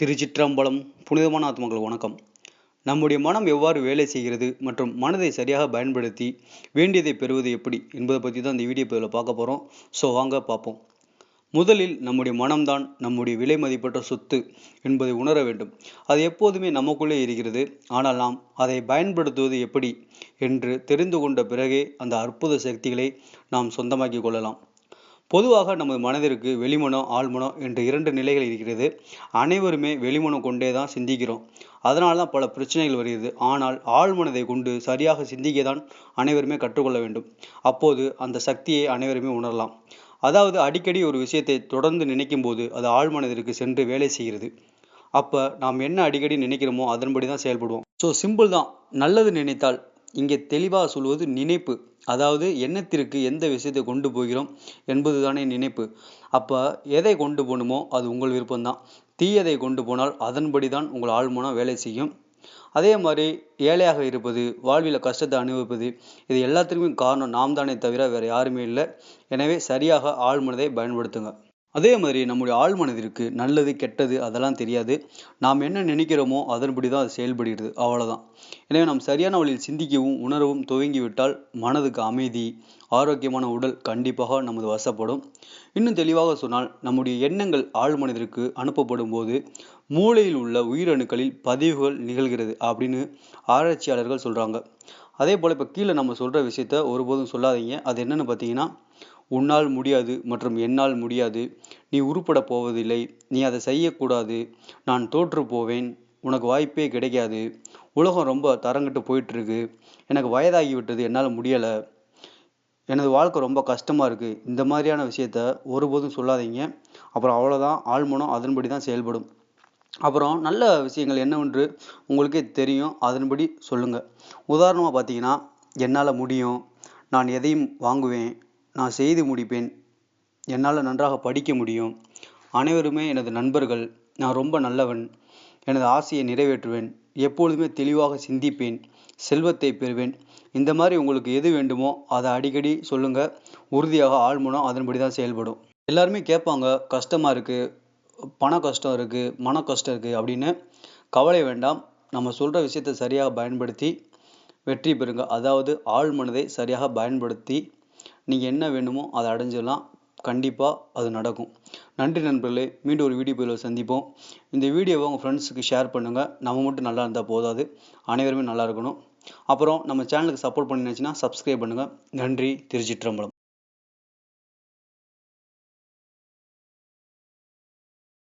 திருச்சிற்றம்பலம் புனிதமான ஆத்மங்கள் வணக்கம். நம்முடைய மனம் எவ்வாறு வேலை செய்கிறது மற்றும் மனதை சரியாக பயன்படுத்தி வேண்டியதை பெறுவது எப்படி என்பதை பற்றி தான் இந்த வீடியோ பதிவில் பார்க்க போகிறோம் ஸோ வாங்க பார்ப்போம். முதலில் நம்முடைய மனம்தான் நம்முடைய விலை மதிப்பற்ற சொத்து என்பதை உணர வேண்டும். அது எப்போதுமே நமக்குள்ளே இருக்கிறது. ஆனால் நாம் அதை பயன்படுத்துவது எப்படி என்று தெரிந்து கொண்ட பிறகே அந்த அற்புத சக்திகளை நாம் சொந்தமாக்கி கொள்ளலாம். பொதுவாக நமது மனதிற்கு வெளிமனம் ஆழ்மனம் என்ற இரண்டு நிலைகள் இருக்கிறது. அனைவருமே வெளிமனம் கொண்டே தான் சிந்திக்கிறோம். அதனால தான் பல பிரச்சனைகள் வருகிறது. ஆனால் ஆழ்மனதை கொண்டு சரியாக சிந்திக்க தான் அனைவருமே கற்றுக்கொள்ள வேண்டும். அப்போது அந்த சக்தியை அனைவருமே உணரலாம். அதாவது அடிக்கடி ஒரு விஷயத்தை தொடர்ந்து நினைக்கும் போது அது ஆழ்மனதிற்கு சென்று வேலை செய்கிறது. அப்போ நாம் என்ன அடிக்கடி நினைக்கிறோமோ அதன்படி தான் செயல்படுவோம். ஸோ சிம்பிள் தான். நல்லது நினைத்தால் இங்கே தெளிவாக சொல்வது நினைப்பு. அதாவது எண்ணத்திற்கு எந்த விஷயத்தை கொண்டு போகிறோம் என்பது தானே நினைப்பு. அப்போ எதை கொண்டு போகணுமோ அது உங்கள் விருப்பம்தான். தீயதை கொண்டு போனால் அதன்படி தான் உங்கள் ஆழ்மனம் வேலை செய்யும். அதே மாதிரி ஏழையாக இருப்பது வாழ்வில் கஷ்டத்தை அனுபவிப்பது இது எல்லாத்துக்குமே காரணம் நாம் தானே தவிர வேறு யாருமே இல்லை. எனவே சரியாக ஆழ்மனதை பயன்படுத்துங்க. அதே மாதிரி நம்முடைய ஆழ்மனதிற்கு நல்லது கெட்டது அதெல்லாம் தெரியாது. நாம் என்ன நினைக்கிறோமோ அதன்படி தான் அது செயல்படுகிறது. அவ்வளோதான் எனவே நாம் சரியான வழியில் சிந்திக்கவும் உணரவும் துவங்கிவிட்டால் மனதுக்கு அமைதி ஆரோக்கியமான உடல் கண்டிப்பாக நமது வசப்படும். இன்னும் தெளிவாக சொன்னால் நம்முடைய எண்ணங்கள் ஆழ்மனதிற்கு அனுப்பப்படும் போது மூளையில் உள்ள உயிரணுக்களில் பதிவுகள் நிகழ்கிறது அப்படின்னு ஆராய்ச்சியாளர்கள் சொல்கிறாங்க அதே போல் இப்போ கீழே நம்ம சொல்கிற விஷயத்த ஒருபோதும் சொல்லாதீங்க. அது என்னென்னு பார்த்தீங்கன்னா உன்னால் முடியாது மற்றும் என்னால் முடியாது. நீ உருப்பட போவதில்லை. நீ அதை செய்யக்கூடாது. நான் தோற்று போவேன். உனக்கு வாய்ப்பே கிடைக்காது. உலகம் ரொம்ப தரங்கிட்டு போயிட்டுருக்கு. எனக்கு வயதாகி விட்டது என்னால் முடியலை. எனது வாழ்க்கை ரொம்ப கஷ்டமாக இருக்குது இந்த மாதிரியான விஷயத்த ஒருபோதும் சொல்லாதீங்க. அப்புறம் அவ்வளோதான் ஆழ்மனம் அதன்படி தான் செயல்படும். அப்புறம் நல்ல விஷயங்கள் என்னவென்று உங்களுக்கே தெரியும். அதன்படி சொல்லுங்கள் உதாரணமாக பார்த்தீங்கன்னா என்னால் முடியும். நான் எதையும் வாங்குவேன். நான் செய்து முடிப்பேன். என்னால் நன்றாக படிக்க முடியும். அனைவருமே எனது நண்பர்கள். நான் ரொம்ப நல்லவன். எனது ஆசையை நிறைவேற்றுவேன். எப்பொழுதுமே தெளிவாக சிந்திப்பேன். செல்வத்தை பெறுவேன். இந்த மாதிரி உங்களுக்கு எது வேண்டுமோ அதை அடிக்கடி சொல்லுங்கள் உறுதியாக ஆழ்மனம் அதன்படி தான் செயல்படும். எல்லாருமே கேட்பாங்க கஷ்டமாக இருக்குது பண கஷ்டம் இருக்குது மன கஷ்டம் இருக்குது அப்படின்னு. கவலை வேண்டாம். நம்ம சொல்கிற விஷயத்தை சரியாக பயன்படுத்தி வெற்றி பெறுங்க. அதாவது ஆழ்மனதை சரியாக பயன்படுத்தி நீங்கள் என்ன வேணுமோ அதை அடைஞ்சிடலாம். கண்டிப்பாக அது நடக்கும். நன்றி நண்பர்களே மீண்டும் ஒரு வீடியோ பதிவில் சந்திப்போம். இந்த வீடியோவை உங்கள் ஃப்ரெண்ட்ஸுக்கு ஷேர் பண்ணுங்கள் நம்ம மட்டும் நல்லா இருந்தால் போதாது. அனைவருமே நல்லா இருக்கணும். அப்புறம் நம்ம சேனலுக்கு சப்போர்ட் பண்ணிச்சுன்னா சப்ஸ்கிரைப் பண்ணுங்கள் நன்றி திருச்சிற்றம்பலம்